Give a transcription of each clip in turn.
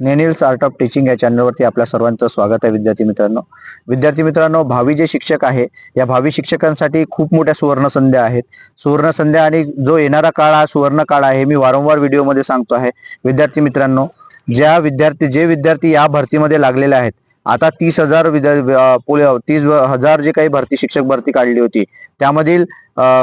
नेनिल्स art of teaching या चॅनलवरती आपल्या सर्वांचं स्वागत आहे विद्यार्थी मित्रांनो. विद्यार्थी मित्रांनो भावी जे शिक्षक आहे या भावी शिक्षकांसाठी खूप मोठ्या सुवर्ण संध्या आहेत. सुवर्ण संध्या आणि जो येणारा काळ हा सुवर्ण काळ आहे मी वारंवार व्हिडिओमध्ये सांगतो आहे. विद्यार्थी मित्रांनो ज्या विद्यार्थी जे विद्यार्थी या भरतीमध्ये लागलेले आहेत आता तीस हजार विद्या तीस हजार जे काही भरती शिक्षक भरती काढली होती त्यामधील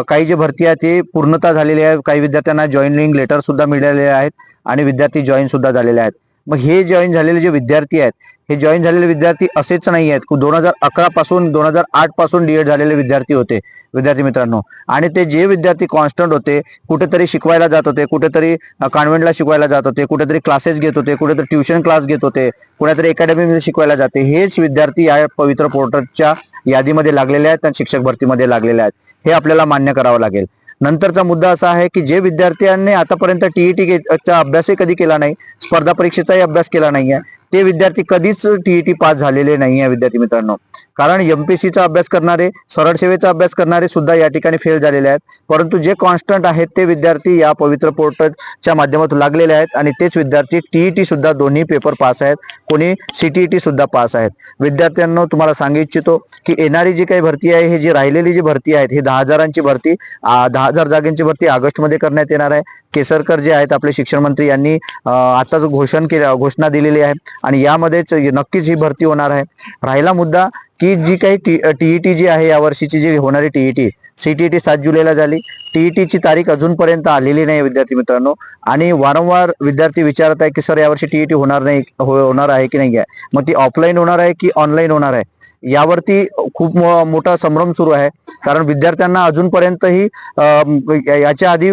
काही जे भरती आहे ते पूर्णता झालेली आहे काही विद्यार्थ्यांना जॉईनिंग लेटर सुद्धा मिळालेले आहेत आणि विद्यार्थी जॉईन सुद्धा झालेले आहेत. मग हे जॉईन झालेले जे विद्यार्थी आहेत हे जॉईन झालेले विद्यार्थी असेच नाही आहेत दोन हजार अकरा पासून दोन हजार आठपासून डीएड झालेले विद्यार्थी होते विद्यार्थी मित्रांनो. आणि ते जे विद्यार्थी कॉन्स्टंट होते कुठेतरी शिकवायला जात होते कुठेतरी कॉन्व्हेंटला शिकवायला जात होते कुठेतरी क्लासेस घेत होते कुठेतरी ट्युशन क्लास घेत होते कुठेतरी अकॅडमीमध्ये शिकवायला जाते. हेच विद्यार्थी या पवित्र पोर्टलच्या यादीमध्ये लागलेले आहेत आणि शिक्षक भरतीमध्ये लागलेले आहेत. हे आपल्याला मान्य करावं लागेल. नंतरचा मुद्दा असा आहे की जे विद्यार्थ्यांनी आतापर्यंत टीईटी चा अभ्यासही कधी केला नाही स्पर्धा परीक्षेचाही अभ्यास केला नाहीये ते विद्यार्थी कधीच टीईटी पास झालेले नाही आहे विद्यार्थी मित्रांनो. कारण एमपीसीचा अभ्यास करणारे सरळ सेवेचा अभ्यास करणारे सुद्धा या ठिकाणी फेल झालेले आहेत. परंतु जे कॉन्स्टंट आहेत ते विद्यार्थी या पवित्र पोर्टलच्या माध्यमातून लागलेले आहेत आणि तेच विद्यार्थी टीईटी सुद्धा दोन्ही पेपर पास आहेत. कोणी सीटीईटी सुद्धा पास आहेत. विद्यार्थ्यांना तुम्हाला सांगू इच्छितो की येणारी जी काही भरती आहे ही जी राहिलेली जी भरती आहेत ही दहा हजारांची भरती दहा हजार जागेंची भरती ऑगस्टमध्ये करण्यात येणार आहे. केसरकर जे आहेत आपले शिक्षण मंत्री यांनी आताच घोषण केल्या घोषणा दिलेली आहे. आणि यामध्येच नक्कीच ही भरती होणार आहे. राहिला मुद्दा की जी काही टीईटी जी आहे यावर्षीची जी होणारी टीईटी सीटीईटी सात जुलैला झाली. टीईटीची तारीख अजूनपर्यंत आलेली नाही विद्यार्थी मित्रांनो. आणि वारंवार विद्यार्थी विचारत आहे की सर यावर्षी टीईटी होणार नाही हो, होणार आहे की नाही? आहे मग ती ऑफलाईन होणार आहे की ऑनलाईन होणार आहे? यावरती खूप मोठा संभ्रम सुरू आहे. कारण विद्यार्थ्यांना अजूनपर्यंतही ही याच्या आधी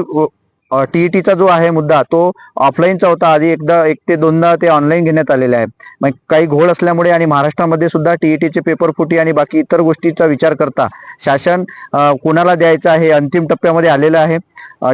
टीईटीचा जो आहे मुद्दा तो ऑफलाईनचा होता. आधी एकदा एक ते दोनदा ते ऑनलाईन घेण्यात आलेले आहे. मग काही घोळ असल्यामुळे आणि महाराष्ट्रामध्ये सुद्धा टीईटीचे पेपर फुटी आणि बाकी इतर गोष्टीचा विचार करता शासन कोणाला द्यायचं आहे अंतिम टप्प्यामध्ये आलेलं आहे.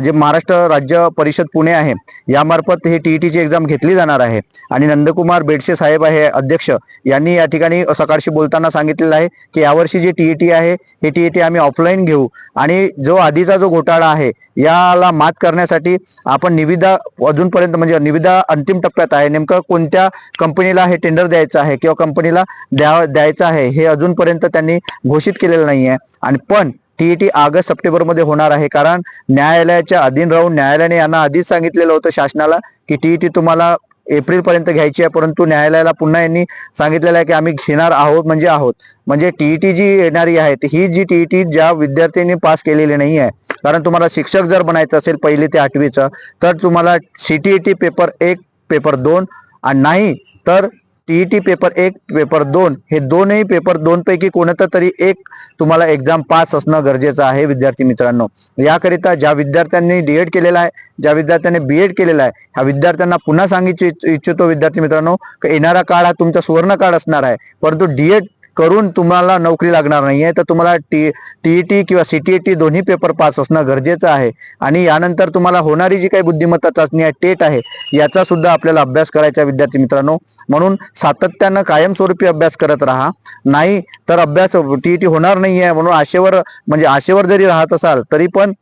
जे महाराष्ट्र राज्य परिषद पुणे आहे यामार्फत हे टीईटीची एक्झाम घेतली जाणार आहे. आणि नंदकुमार बेडसे साहेब आहे अध्यक्ष यांनी या ठिकाणी सकाळशी बोलताना सांगितलेलं आहे की यावर्षी जी टीईटी आहे हे टीईटी आम्ही ऑफलाईन घेऊ. आणि जो आधीचा जो घोटाळा आहे याला मात करण्यासाठी आपण निविदा अजूनपर्यंत म्हणजे निविदा अंतिम टप्प्यात आहे. नेमकं कोणत्या कंपनीला हे टेंडर द्यायचं आहे किंवा कंपनीला द्या द्यायचं आहे हे अजूनपर्यंत त्यांनी घोषित केलेलं नाही आहे आणि पण टीईटी ऑगस्ट सप्टेंबरमध्ये होणार आहे कारण न्यायालयाच्या अधीन राहून न्यायालयाने यांना आधीच सांगितलेलं होतं शासनाला की टीईटी तुम्हाला एप्रिलपर्यंत घ्यायची आहे परंतु न्यायालयाला पुन्हा यांनी सांगितलेलं आहे की आम्ही घेणार आहोत म्हणजे आहोत. म्हणजे टीईटी जी येणारी आहे ही जी टीईटी ज्या विद्यार्थ्यांनी पास केलेली नाही आहे कारण तुम्हाला शिक्षक जर बनायचं असेल पहिली ते आठवीचं तर तुम्हाला सीटीईटी पेपर एक पेपर दोन आणि नाही तर टीईटी पेपर एक पेपर दोन हे दोनही पेपर दोन पैकी कोणतं तरी एक तुम्हाला एक्झाम पास असणं गरजेचं आहे विद्यार्थी मित्रांनो. याकरिता ज्या विद्यार्थ्यांनी डी एड केलेला आहे ज्या विद्यार्थ्यांनी बी एड केलेला आहे ह्या विद्यार्थ्यांना पुन्हा सांगितू इच्छ- इच्छितो विद्यार्थी मित्रांनो येणारा काळ हा तुमचा सुवर्ण काळ असणार आहे. परंतु डीएड करून तुम्हाला नोकरी लागणार नाही आहे तर तुम्हाला टी टी ई टी किंवा सी टी ई टी दोन्ही पेपर पास असणं गरजेचं आहे. आणि यानंतर तुम्हाला होणारी जी काही बुद्धिमत्ता चाचणी आहे टेट आहे याचा सुद्धा आपल्याला अभ्यास करायचा विद्यार्थी मित्रांनो. म्हणून सातत्यानं कायमस्वरूपी अभ्यास करत राहा. नाही तर अभ्यास टी ई टी होणार नाही आहे म्हणून आशेवर म्हणजे आशेवर जरी राहत असाल तरी पण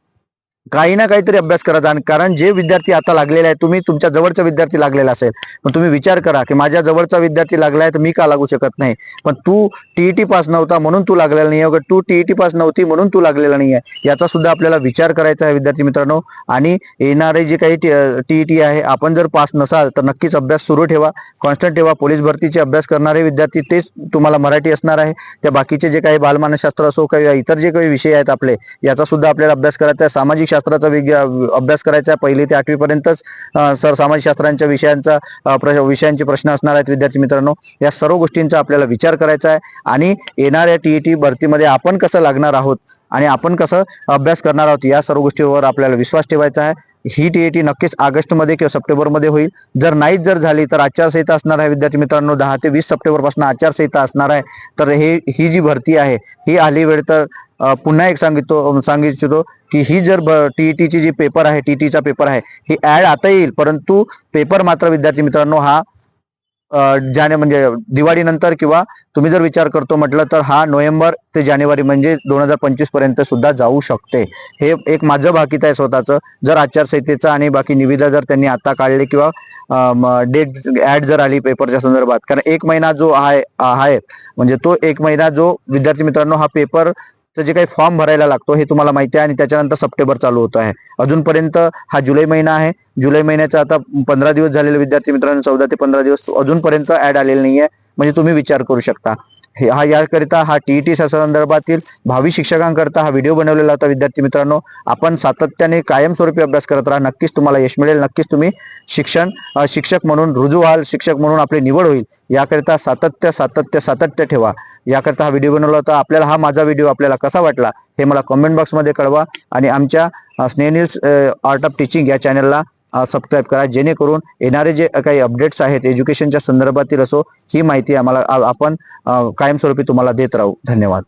काही ना काहीतरी अभ्यास करत जाण कारण जे विद्यार्थी आता लागलेले आहेत तुम्ही तुमच्या जवळचा विद्यार्थी लागलेला असेल पण तुम्ही विचार करा की माझ्या जवळचा विद्यार्थी लागला आहे तर मी का लागू शकत नाही? पण तू टीईटी पास नव्हता म्हणून तू लागलेला नाही आहे तू टीईटी पास नव्हती म्हणून तू लागलेला नाही आहे याचा सुद्धा आपल्याला विचार करायचा आहे विद्यार्थी मित्रांनो. आणि येणारे जे काही टीईटी आहे आपण जर पास नसाल तर नक्कीच अभ्यास सुरू ठेवा. कॉन्स्टंट ठेवा. पोलीस भरतीचे अभ्यास करणारे विद्यार्थी तेच तुम्हाला मराठी असणार आहे. त्या बाकीचे जे काही बालमानसशास्त्र असो किंवा इतर जे काही विषय आहेत आपले याचा सुद्धा आपल्याला अभ्यास करायचा आहे. सामाजिक शास्त्राचा विज्ञा अभ्यास करायचा आहे पहिली ते आठवीपर्यंतच सर सामाजिकशास्त्रांच्या विषयांचा प्र- विषयांचे प्रश्न असणार आहेत विद्यार्थी मित्रांनो. या सर्व गोष्टींचा आपल्याला विचार करायचा आहे आणि येणाऱ्या टी ई टी भरतीमध्ये आपण कसं लागणार आहोत आणि आपण कसं अभ्यास करणार आहोत या सर्व गोष्टीवर आपल्याला विश्वास ठेवायचा आहे. ही टी टी नक्कीच ऑगस्टमध्ये किंवा सप्टेंबरमध्ये होईल. जर नाहीच जर झाली तर आचारसंहिता असणार आहे विद्यार्थी मित्रांनो. दहा ते वीस सप्टेंबरपासून आचारसंहिता असणार आहे. तर हे ही जी भरती आहे ही आली वेळ तर पुन्हा एक सांगितो सांगू इच्छितो की ही जर टीईटीची जी पेपर आहे टीटीचा पेपर आहे ही ॲड आता येईल. परंतु पेपर मात्र विद्यार्थी मित्रांनो हा जाने म्हणजे दिवाळीनंतर किंवा तुम्ही जर विचार करतो म्हटलं तर हा नोव्हेंबर ते जानेवारी म्हणजे दोन हजार पंचवीसपर्यंत सुद्धा जाऊ शकते. हे एक माझं भाकीत आहे स्वतःचं. जर आचारसंहितेचा आणि बाकी निविदा जर त्यांनी आता काढले किंवा डेट ऍड जर आली पेपरच्या संदर्भात. कारण एक महिना जो आहे आहे म्हणजे तो एक महिना जो विद्यार्थी मित्रांनो हा पेपर जे काही फॉर्म भरायला लागतो हे तुम्हाला माहिती आहे आणि त्याच्यानंतर सप्टेंबर चालू होत आहे. अजूनपर्यंत हा जुलै महिना आहे. जुलै महिन्याचा आता पंधरा दिवस झालेले विद्यार्थी मित्रांनो चौदा ते पंधरा दिवस अजूनपर्यंत ऍड आलेले नाहीये. म्हणजे तुम्ही विचार करू शकता. हे हा याकरिता हा टी ई टी संदर्भातील भावी शिक्षकांकरता हा व्हिडिओ बनवलेला होता. विद्यार्थी मित्रांनो आपण सातत्याने कायमस्वरूपी अभ्यास करत राहा. नक्कीच तुम्हाला यश मिळेल. नक्कीच तुम्ही शिक्षण शिक्षक म्हणून रुजू व्हाल शिक्षक म्हणून आपली निवड होईल. याकरिता सातत्य सातत्य सातत्य ठेवा. याकरिता हा व्हिडिओ बनवला होता. आपल्याला हा माझा व्हिडिओ आपल्याला कसा वाटला हे मला कमेंट बॉक्समध्ये कळवा आणि आमच्या स्नेनिल्स आर्ट ऑफ टीचिंग या चॅनलला सबस्क्राईब करा. जेणेकरून येणारे जे काही अपडेट्स आहेत एज्युकेशनच्या संदर्भातील असो ही माहिती आम्हाला आपण कायमस्वरूपी तुम्हाला देत राहू. धन्यवाद.